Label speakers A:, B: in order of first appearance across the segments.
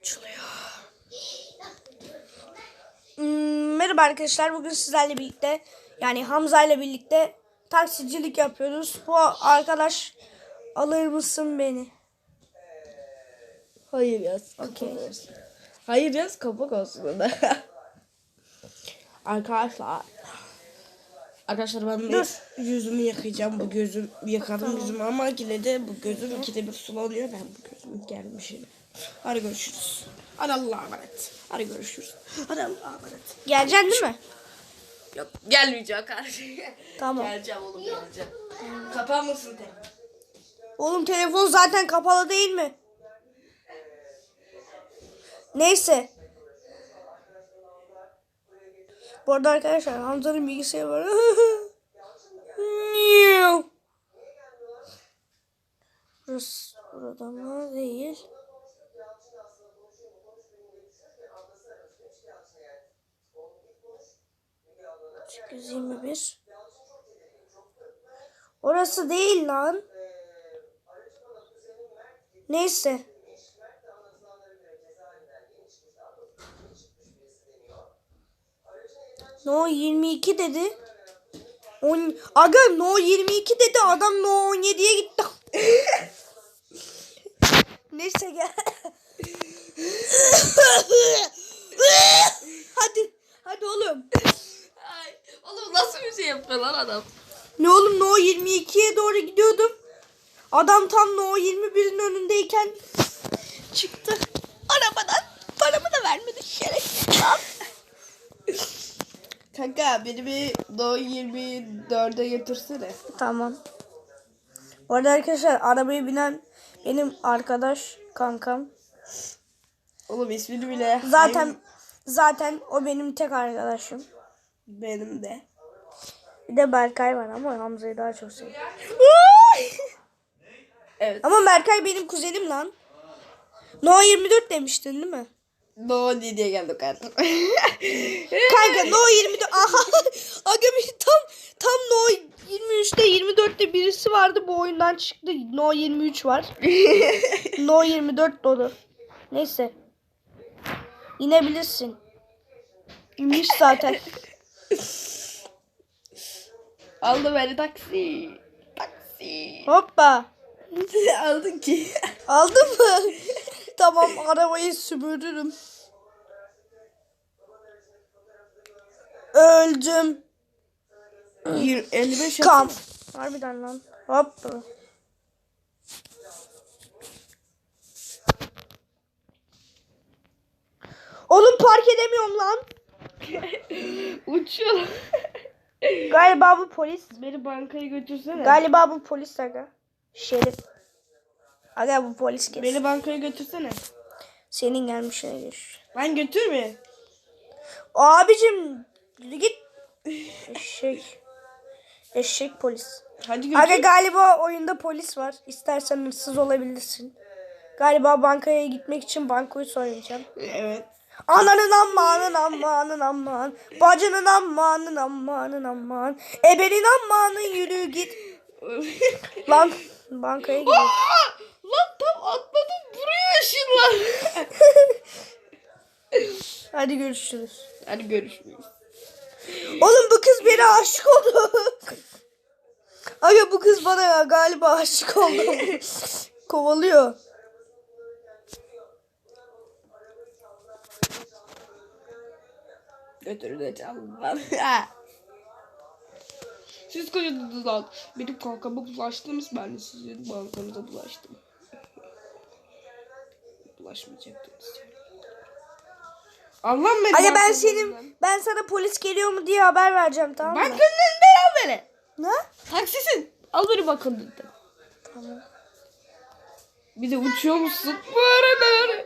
A: Açılıyor. Hmm, merhaba arkadaşlar. Bugün sizlerle birlikte yani Hamza ile birlikte taksicilik yapıyoruz. Bu arkadaş alır mısın beni?
B: Hayır yaz.
A: Okey.
B: Hayır yaz kapak olsun da. Arkadaşlar. Arkadaşlar ben
A: Dur.
B: yüzümü yıkayacağım. Bu gözüm yıkadım yüzümü ama yine de bu gözüm ikide bir sulanıyor. Ben bu gözüm gelmişim. Hadi görüşürüz. Hadi Allah'a emanet. Hadi görüşürüz. Hadi Allah'a emanet.
A: Geleceksin değil mi?
B: Yok gelmeyeceğim kardeşim.
A: Tamam.
B: Geleceğim oğlum geleceğim. Kapar mısın te?
A: Oğlum telefon zaten kapalı değil mi? Neyse. Bu arada arkadaşlar Hamza'nın bilgisayarı var. Burası burada mı? 821. Orası değil lan. Neyse. No 22 dedi. On, aga no 22 dedi adam no 17'ye gitti. Neyse gel. hadi hadi oğlum.
B: Nasıl bir şey yapıyor lan adam?
A: Ne oğlum no 22'ye doğru gidiyordum. Adam tam no 21'in önündeyken çıktı. Arabadan paramı da vermedi şerefsiz.
B: Kanka beni bir Do 24'e götürsene.
A: Tamam. Bu arada arkadaşlar arabaya binen benim arkadaş kankam.
B: Oğlum ismini bile
A: Zaten zaten o benim tek arkadaşım.
B: benim de.
A: Bir de Berkay var ama Hamza'yı daha çok seviyorum.
B: Evet.
A: ama Berkay benim kuzenim lan. No 24 demiştin değil mi?
B: Do diye geldik artık.
A: Kanka No 24. Aha. Aga bir tam tam No 23'te 24'te birisi vardı bu oyundan çıktı. No 23 var. no 24 dolu. Neyse. İnebilirsin. İnmiş zaten.
B: Aldı beni taksi. Taksi.
A: Hoppa.
B: Aldın ki.
A: Aldın mı? tamam arabayı süpürürüm. Öldüm.
B: 55
A: Kam. Harbiden lan. Hoppa. Oğlum park edemiyorum lan.
B: Uçuyor.
A: Galiba bu polis.
B: Beni bankaya götürsene.
A: Galiba bu polis aga. Şerif. Aga bu polis kes.
B: Beni bankaya götürsene.
A: Senin gelmişine geç.
B: Ben götürme.
A: Abicim git. Eşek. Eşek polis.
B: Hadi götür.
A: Aga galiba oyunda polis var. İstersen hırsız olabilirsin. Galiba bankaya gitmek için bankoyu soyacağım.
B: Evet.
A: Ananın ammanın ammanın amman. Bacının ammanın ammanın amman. Ebenin ammanın yürü git. Lan bankaya.
B: Aa! Lan tam atladım buraya ışınlar.
A: Hadi görüşürüz.
B: Hadi görüşürüz.
A: Oğlum bu kız beni aşık oldu. Aga bu kız bana galiba aşık oldu. Kovalıyor.
B: Götüreceğim lan. Siz kocadınız lan. Benim kankama bulaştınız ben de sizin bankanıza bulaştım. Bulaşmayacaktınız. Allah'ım beni
A: Aga ben senin ben sana polis geliyor mu diye haber vereceğim tamam mı?
B: Önünden al beni.
A: Ne?
B: Taksisin. Al beni önünden.
A: Tamam.
B: Bir de uçuyor musun? Böyle böyle.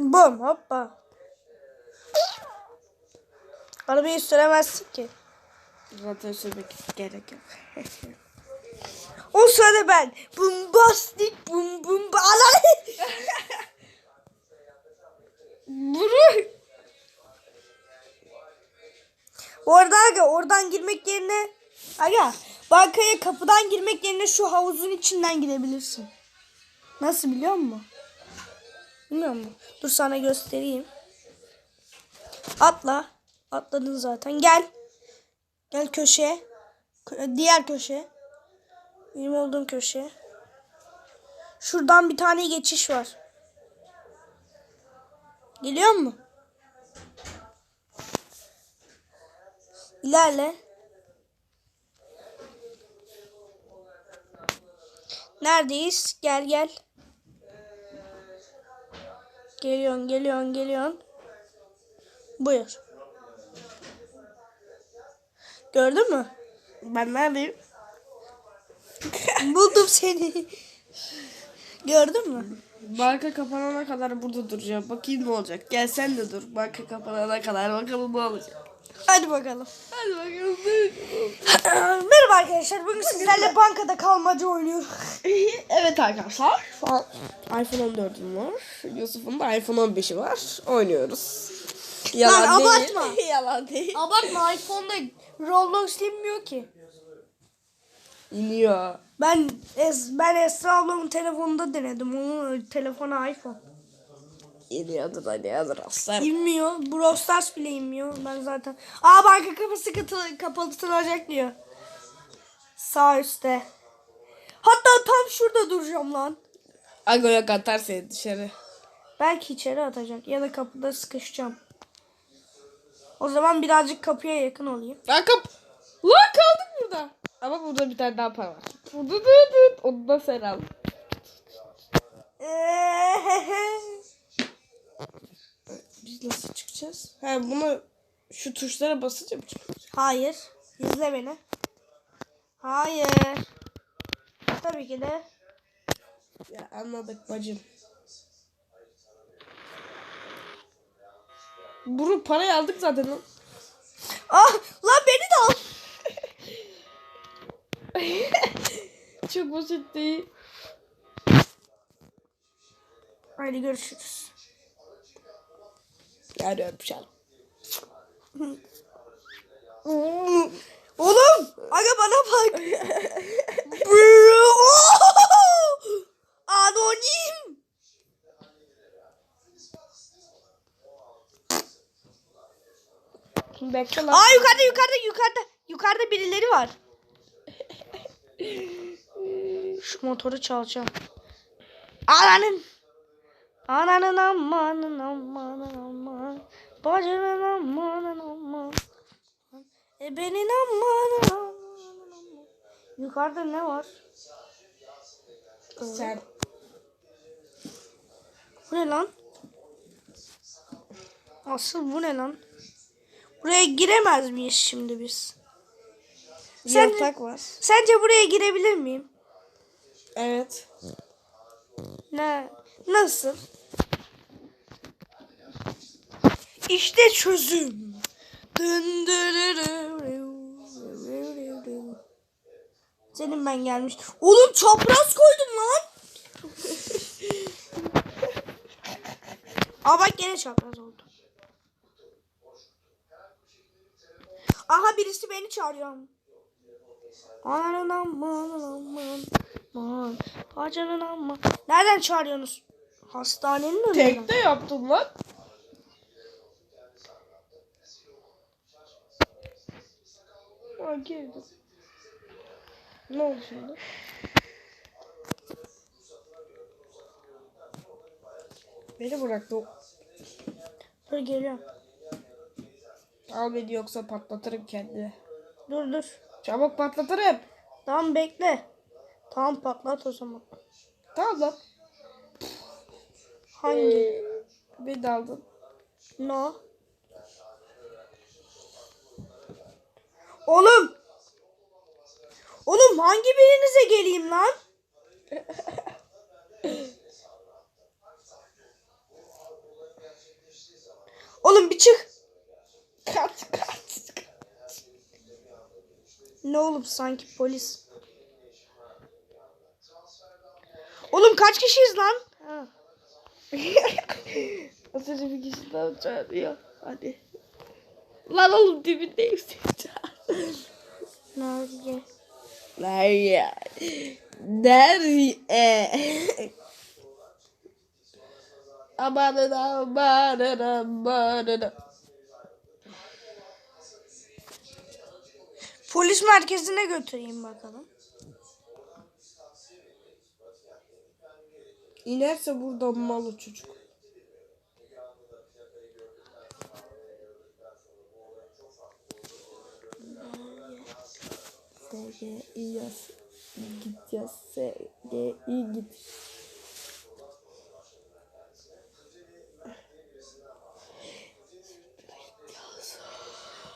A: Bum hoppa. Arabayı süremezsin ki.
B: Zaten sürmek gerek yok.
A: O sırada ben bombastik bum bum bağlar.
B: Bunu
A: Bu arada aga oradan girmek yerine aga bankaya kapıdan girmek yerine şu havuzun içinden girebilirsin. Nasıl biliyor musun? Bilmiyor musun? Dur sana göstereyim. Atla. Atladın zaten. Gel. Gel köşeye. Kö- Diğer köşe. Benim olduğum köşe. Şuradan bir tane geçiş var. Geliyor mu? İlerle. Neredeyiz? Gel gel. Geliyorsun, geliyorsun, geliyorsun. Buyur. Gördün mü?
B: Ben neredeyim?
A: Buldum seni. Gördün mü?
B: Banka kapanana kadar burada duracağım. Bakayım ne olacak. Gel sen de dur. Banka kapanana kadar bakalım ne olacak.
A: Hadi bakalım.
B: Hadi bakalım.
A: Arkadaşlar. Bugün sizlerle bankada kalmaca oynuyoruz.
B: evet arkadaşlar. İPhone 14'üm var. Yusuf'un da iPhone 15'i var. Oynuyoruz. Yalan
A: Lan
B: değil.
A: abartma.
B: Yalan değil.
A: Abartma iPhone'da Roblox inmiyor ki.
B: İniyor.
A: Ben es, ben Esra ablamın telefonunda denedim. Onun telefonu iPhone.
B: İniyordur hadi hazır aslan.
A: İnmiyor. Brawl Stars bile inmiyor. Ben zaten. Aa banka kapısı katı, kapalı tutulacak diyor. Sağ üstte. Hatta tam şurada duracağım lan.
B: Agoya atar seni dışarı.
A: Belki içeri atacak ya da kapıda sıkışacağım. O zaman birazcık kapıya yakın olayım.
B: Lan kap. Lan kaldık burada. Ama burada bir tane daha para var. Dı dı dı. Onu da sen al. Biz nasıl çıkacağız? Ha bunu şu tuşlara basınca mı çıkacağız?
A: Hayır. İzle beni. Hayır. Tabii ki de.
B: Ya anladık bacım. Bunu parayı aldık zaten lan.
A: Ah lan beni de al.
B: Çok basit değil.
A: Haydi görüşürüz.
B: Yani öpüşelim.
A: Oğlum. Aga bana bak. Bro. Anonim.
B: Bekle lan.
A: Aa yukarıda yukarıda yukarıda. Yukarıda birileri var. Şu motoru çalacağım. Ananın. Ananın amanın amanın aman. Bacının amanın aman. E amanın aman. Yukarıda ne var?
B: Sen.
A: Bu ne lan? Asıl bu ne lan? Buraya giremez miyiz şimdi biz? Sen-
B: Yatak var.
A: Sence buraya girebilir miyim?
B: Evet.
A: Ne? Nasıl? İşte çözüm. Senin ben gelmiş. Oğlum çapraz koydum lan. Aa bak gene çapraz oldu. Aha birisi beni çağırıyor. Aman aman aman aman. Hacanın aman. Nereden çağırıyorsunuz? Hastanenin önünden.
B: Tekte yaptım lan. Aa girdim. Ne oldu şimdi? Beni bıraktı.
A: Dur geliyorum.
B: Al beni yoksa patlatırım kendimi.
A: Dur dur.
B: Çabuk patlatırım.
A: Tamam bekle. Tamam patlat o zaman.
B: Tamam lan.
A: Hangi?
B: Beni de aldın.
A: No. Oğlum. Oğlum hangi birinize geleyim lan? Oğlum bir çık.
B: Kaç kaç.
A: Ne oğlum sanki polis. Oğlum kaç kişiyiz lan?
B: Az bir kişi daha çağırıyor. Hadi. Lan oğlum dibindeyim seni
A: Nerede?
B: Nerede? Nerede? Amanın amanın amanın.
A: Polis merkezine götüreyim bakalım.
B: İnerse burada malı çocuk. SG iyi yaz. Git yaz. Git.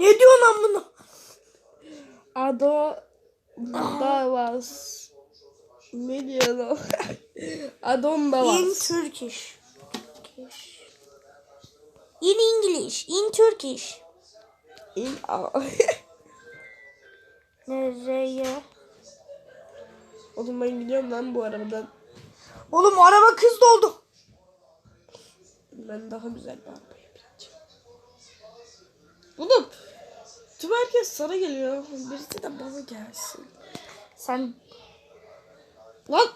A: Ne diyorsun lan bunu?
B: Ado Davas. Ne diyor o? Adon
A: In
B: Davas.
A: Turkish. In English. In Turkish.
B: İn
A: Nereye?
B: Oğlum ben gidiyorum lan bu arabadan.
A: Oğlum araba kız doldu.
B: Ben daha güzel bir arabaya bineceğim. Oğlum tüm herkes sana geliyor. Birisi de bana gelsin.
A: Sen
B: Lan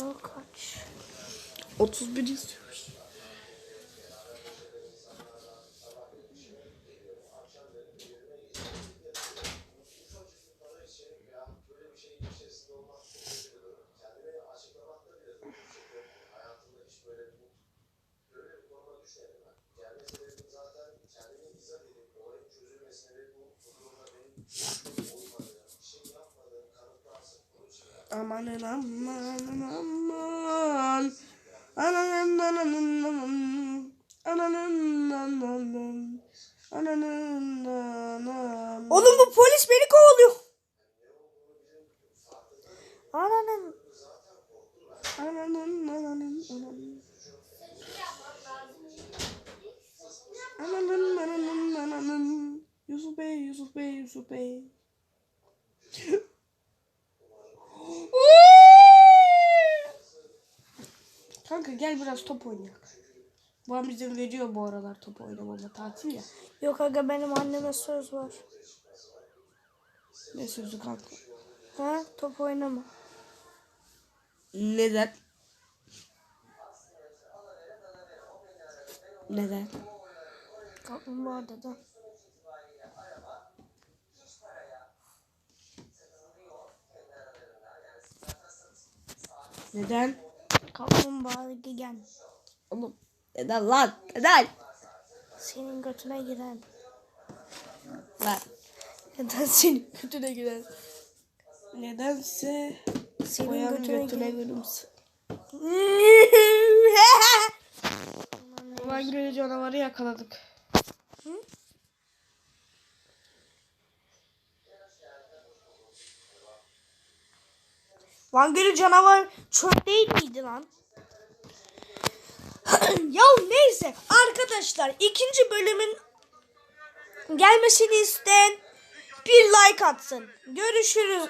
A: o kaç?
B: 31 istiyoruz. Amanın aman aman. Ananın ananın aman. Ananın ananın. Ananın ananın.
A: Oğlum bu polis beni kovalıyor. Ananın.
B: Ananın ananın ananın. Ananın ananın ananın. Yusuf Bey, Yusuf Bey, Yusuf Bey. Kanka gel biraz top oynayalım. Babam bize veriyor bu aralar top oynamama tatil ya.
A: Yok aga benim anneme söz var.
B: Ne sözü kanka?
A: Ha top oynama.
B: Neden? Neden?
A: Kaplumbağa dedi.
B: Neden?
A: Kaplumbağa gigen.
B: Oğlum neden lan? Neden?
A: Senin götüne giren.
B: Lan.
A: Neden senin götüne giren?
B: Nedense
A: Senin
B: Koyan
A: götüne,
B: götüne gülümse. Vagre canavarı yakaladık.
A: Van Gölü canavar çöl değil miydi lan? ya neyse arkadaşlar ikinci bölümün gelmesini isteyen bir like atsın. Görüşürüz.